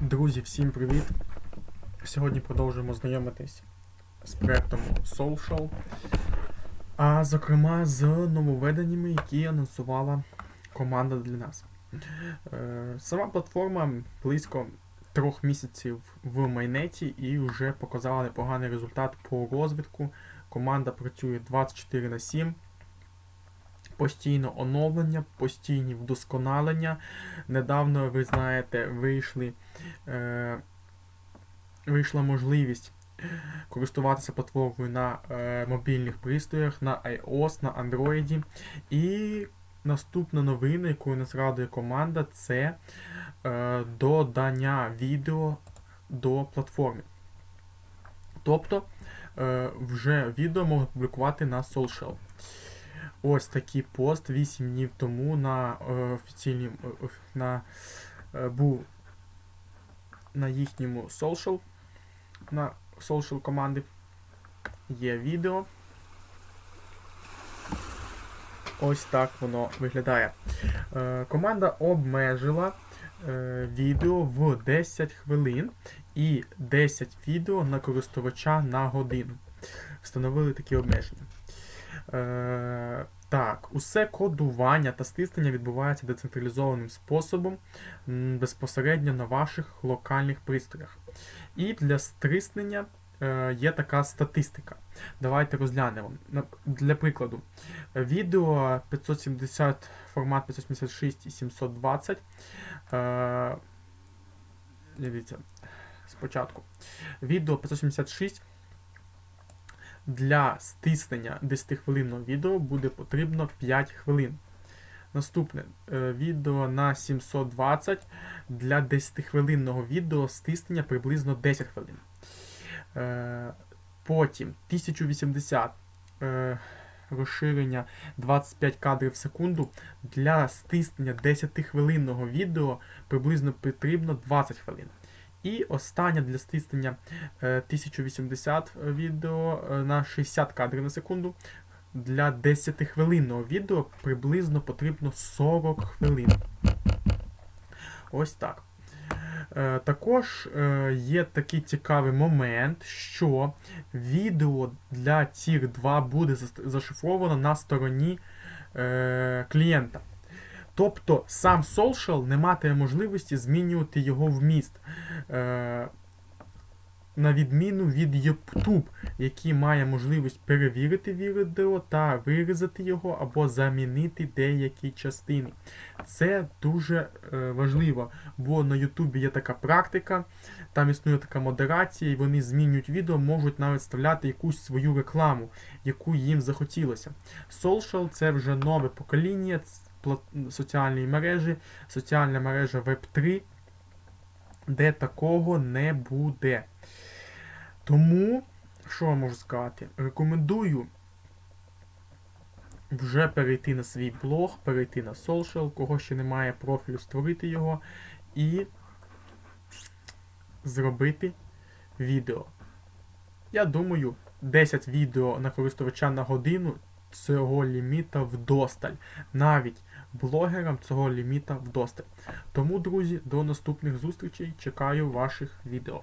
Друзі, всім привіт! Сьогодні продовжуємо знайомитись з проектом Social, а зокрема з нововведеннями, які анонсувала команда для нас. Е, Сама платформа близько трьох місяців в майнеті і вже показала непоганий результат по розвитку. Команда працює 24 на 7. Постійно оновлення, постійні вдосконалення. Недавно, ви знаєте, вийшли, е, вийшла можливість користуватися платформою на е, мобільних пристроях, на iOS, на Android. І наступна новина, якою нас радує команда, це е, додання відео до платформи. Тобто е, вже відео можна публікувати на Social. Ось такий пост 8 днів тому на е, офіційній е, на, е, був на їхньому social, на social команди. Є відео. Ось так воно виглядає. Команда обмежила відео в 10 хвилин і 10 відео на користувача на годину. Встановили такі обмеження. Е, так, усе кодування та стиснення відбувається децентралізованим способом безпосередньо на ваших локальних пристроях. І для стиснення е, є така статистика. Давайте розглянемо. Для прикладу, відео 570, формат 576 і 720. Е, дивіться, спочатку. Відео 576 для стиснення 10-хвилинного відео буде потрібно 5 хвилин. Наступне е, відео на 720 для 10-хвилинного відео стиснення приблизно 10 хвилин. Е, Потім 1080 е, розширення 25 кадрів в секунду для стиснення 10-хвилинного відео приблизно потрібно 20 хвилин. І останнє для стиснення е, 1080 відео е, на 60 кадрів на секунду. Для 10-хвилинного відео приблизно потрібно 40 хвилин. Ось так. Е, Також е, є такий цікавий момент, що відео для цих 2 буде зашифровано на стороні е, клієнта. Тобто сам social не матиме можливості змінювати його вміст. Е, на відміну від YouTube, який має можливість перевірити відео та вирізати його або замінити деякі частини. Це дуже е, важливо, бо на YouTube є така практика, там існує така модерація, і вони змінюють відео, можуть навіть вставляти якусь свою рекламу, яку їм захотілося. Social це вже нове покоління соціальної мережі, соціальна мережа Web3, де такого не буде. Тому, що я можу сказати? Рекомендую вже перейти на свій блог, перейти на social, кого ще немає профілю, створити його і зробити відео. Я думаю, 10 відео на користувача на годину цього ліміта вдосталь. Навіть блогерам цього ліміта вдосталь. Тому, друзі, до наступних зустрічей. Чекаю ваших відео.